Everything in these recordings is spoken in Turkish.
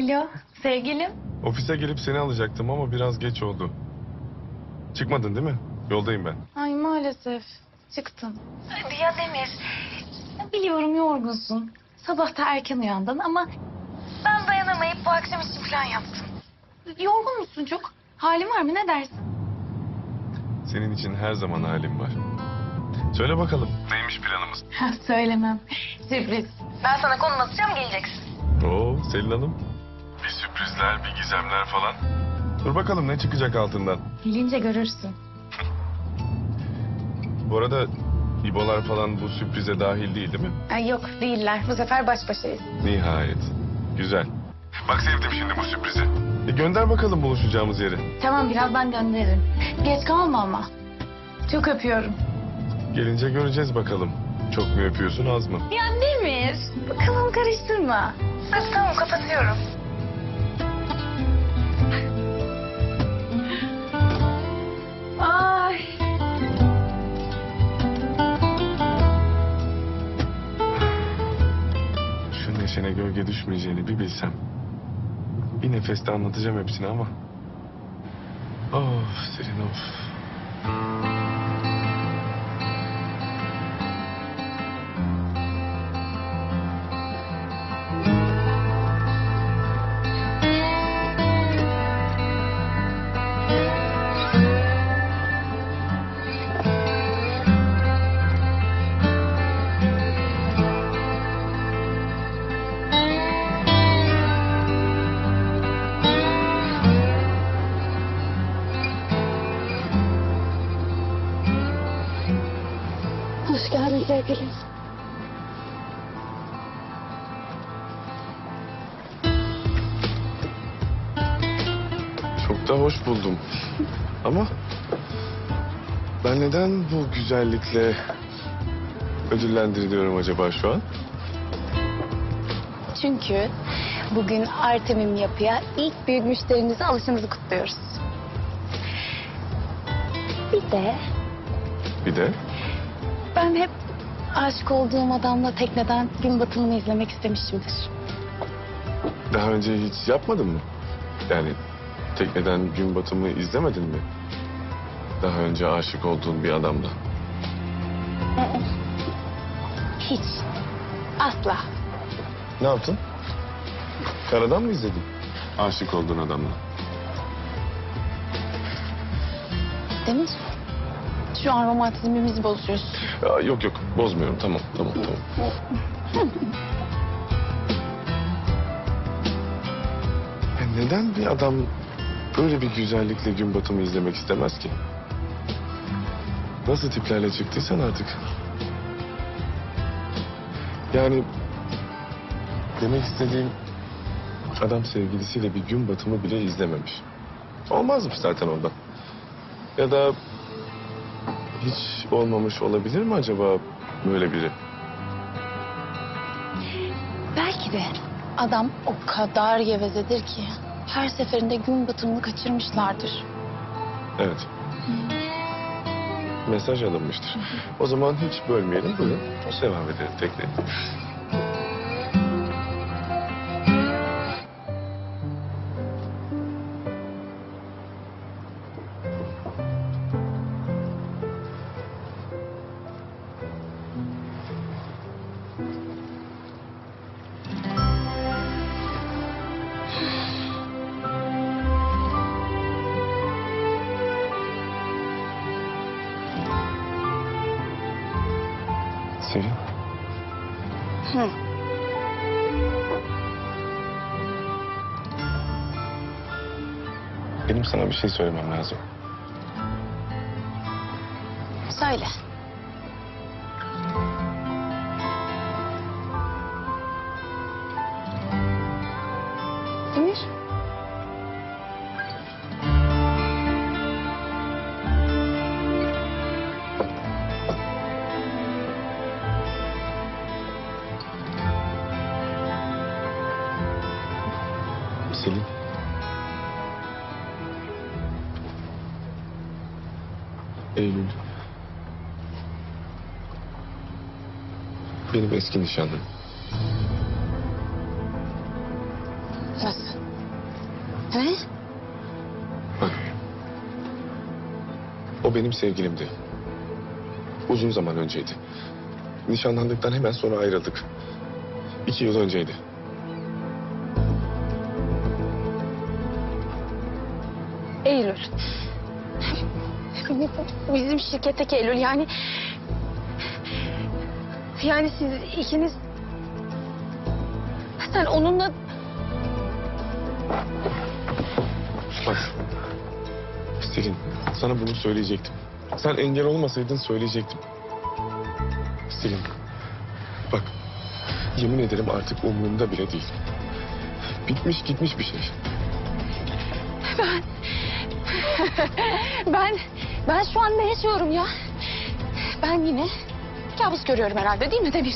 Alo sevgilim. Ofise gelip seni alacaktım ama biraz geç oldu. Çıkmadın değil mi? Yoldayım ben. Ay maalesef çıktım. Ya Demir biliyorum yorgunsun. Sabah da erken uyandın ama ben dayanamayıp bu akşam için plan yaptım. Yorgun musun çok? Halin var mı ne dersin? Senin için her zaman halim var. Söyle bakalım. Neymiş planımız? Söylemem. Sürpriz. Ben sana konum atacağım geleceksin. Oo Selin Hanım. Bir sürprizler, bir gizemler falan. Dur bakalım ne çıkacak altından. Gelince görürsün. Bu arada İbolar falan bu sürprize dahil değil değil mi? Ay yok değiller. Bu sefer baş başayız. Nihayet. Güzel. Bak sevdim şimdi bu sürprizi. E gönder bakalım buluşacağımız yeri. Tamam birazdan gönderirim. Geç kalma ama. Çok öpüyorum. Gelince göreceğiz bakalım. Çok mu öpüyorsun az mı? Ya Demir. Kafamı karıştırma. Hadi tamam kapatıyorum. Şu neşene gölge düşmeyeceğini bir bilsem. Bir nefeste anlatacağım hepsini ama. Of Selin of. Hoş geldin sevgilim. Çok da hoş buldum. Ama ben neden bu güzellikle ödüllendiriliyorum acaba şu an? Çünkü bugün Artemim Yapı'ya ilk büyük müşterinize alışınızı kutluyoruz. Bir de Bir de ben hep aşık olduğum adamla tekneden gün batımını izlemek istemişimdir. daha önce hiç yapmadın mı? Yani tekneden gün batımı izlemedin mi? Daha önce aşık olduğun bir adamla. Hiç. Asla. Ne yaptın? Karadan mı izledin? Aşık olduğun adamla. Demir. Şu an romantizmimizi bozuyorsun. Ya, yok yok bozmuyorum tamam tamam tamam. Ya neden bir adam böyle bir güzellikle gün batımı izlemek istemez ki? Nasıl tiplerle çıktıysan artık. Yani demek istediğim adam sevgilisiyle bir gün batımı bile izlememiş. Olmazmış zaten ondan. Ya da hiç olmamış olabilir mi acaba böyle biri? Belki de adam o kadar gevezedir ki her seferinde gün batımını kaçırmışlardır. Evet. Mesaj alınmıştır. O zaman hiç bölmeyelim. Buyurun. Devam edelim tekneye. Selin. Hı. Benim sana bir şey söylemem lazım. Söyle. Eylül. Benim eski nişanlım. Nasıl? Ne? Bak. O benim sevgilimdi. Uzun zaman önceydi. Nişanlandıktan hemen sonra ayrıldık. İki yıl önceydi. Eylül. Bizim şirketteki Eylül yani... Yani siz ikiniz... Sen onunla... Bak. Selin, sana bunu söyleyecektim. Sen engel olmasaydın söyleyecektim. Selin, bak. Yemin ederim artık umurumda bile değil. Bitmiş gitmiş bir şey. Ben... ben... Ben şu an ne yaşıyorum ya? Ben yine kabus görüyorum herhalde değil mi Demir?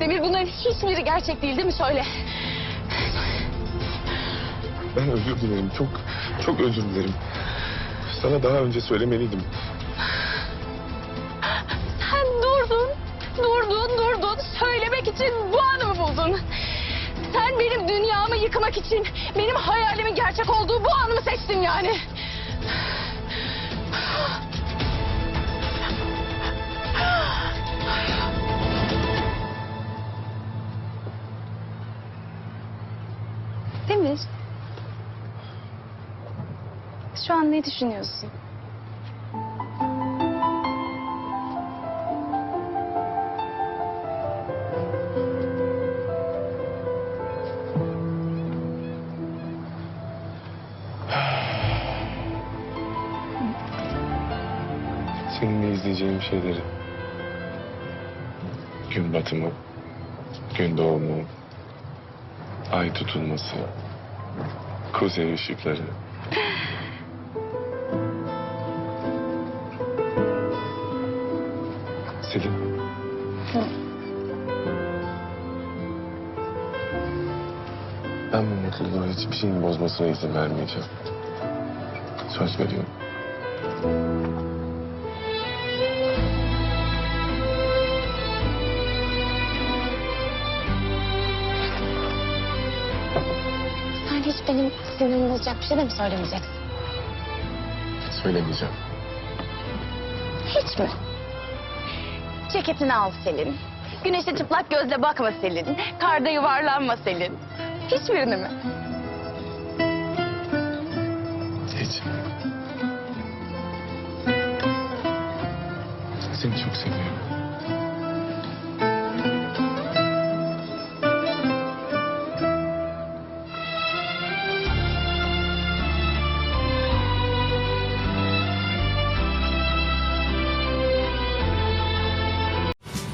Demir bunların hiçbiri gerçek değil değil mi? Söyle. Ben özür dilerim. Çok, çok özür dilerim. Sana daha önce söylemeliydim. Sen durdun, durdun, durdun. Söylemek için bu anı mı buldun? Sen benim dünyamı yıkmak için benim hayalimin gerçek olduğu bu anı mı seçtin yani? Demir. Şu an ne düşünüyorsun? Seninle izleyeceğim şeyleri. Gün batımı, gün doğumu, ay tutulması, kuzey ışıkları. Selin. Ben bu mutluluğu hiçbir şeyin bozmasına izin vermeyeceğim. Söz veriyorum. Benim sinirimi bozacak bir şey de mi söylemeyeceksin? Söylemeyeceğim. Hiç mi? Ceketini al Selin. Güneşe çıplak gözle bakma Selin. Karda yuvarlanma Selin. Hiçbirini mi? Hiç. Seni çok seviyorum.